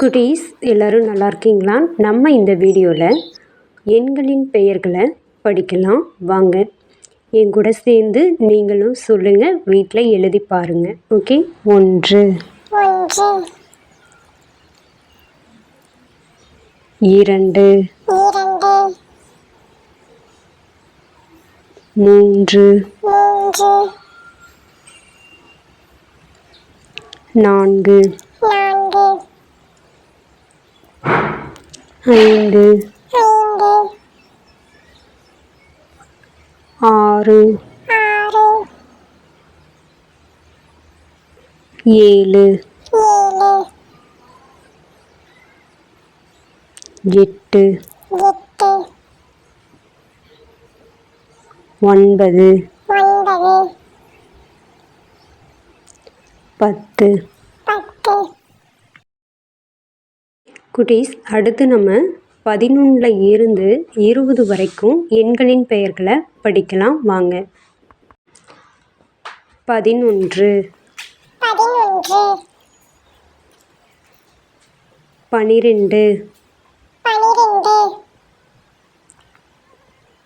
குட்டீஸ் எல்லோரும் நல்லா இருக்கீங்களா? நம்ம இந்த வீடியோவில் எண்களின் பெயர்களை படிக்கலாம். வாங்க என் கூட சேர்ந்து நீங்களும் சொல்லுங்கள் வீட்டில் எழுதி பாருங்கள் ஓகே? ஒன்று. இரண்டு. மூன்று. நான்கு நான்கு ஐந்து ஆறு ஆறு ஏழு எட்டு ஒன்பது பத்து குட்டீஸ் அடுத்து நம்ம பதினொன்றில் இருந்து இருபது வரைக்கும் எண்களின் பெயர்களை படிக்கலாம் வாங்க. பதினொன்று. பதினொன்று. பனிரெண்டு. பனிரெண்டு.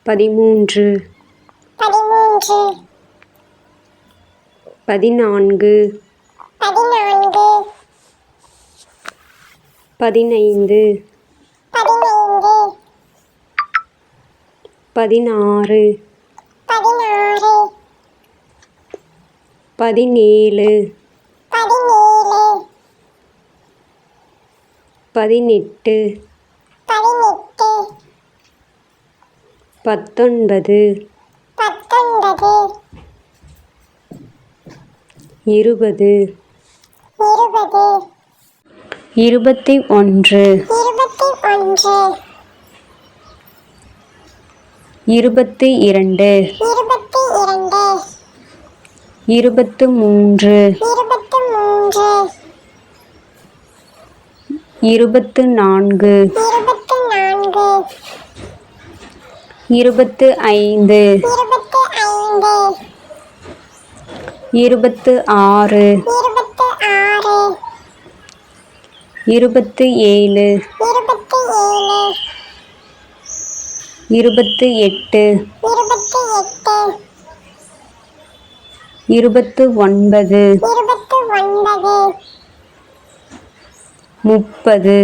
பதிமூன்று. பதிமூன்று. பதினான்கு. பதினான்கு. பதினைந்து. பதினாறு. பதினேழு. பதினேழு. பதினெட்டு. பத்தொன்பது. இருபது. இருபது. இருபத்தி ஒன்று. இருபத்தி இரண்டு. இருபத்தி மூன்று. இருபத்தி நான்கு. இருபத்தி ஐந்து. இருபத்தி ஆறு. இருபத்து ஏழு. இருபத்தி எட்டு. இருபத்தி ஒன்பது. முப்பது.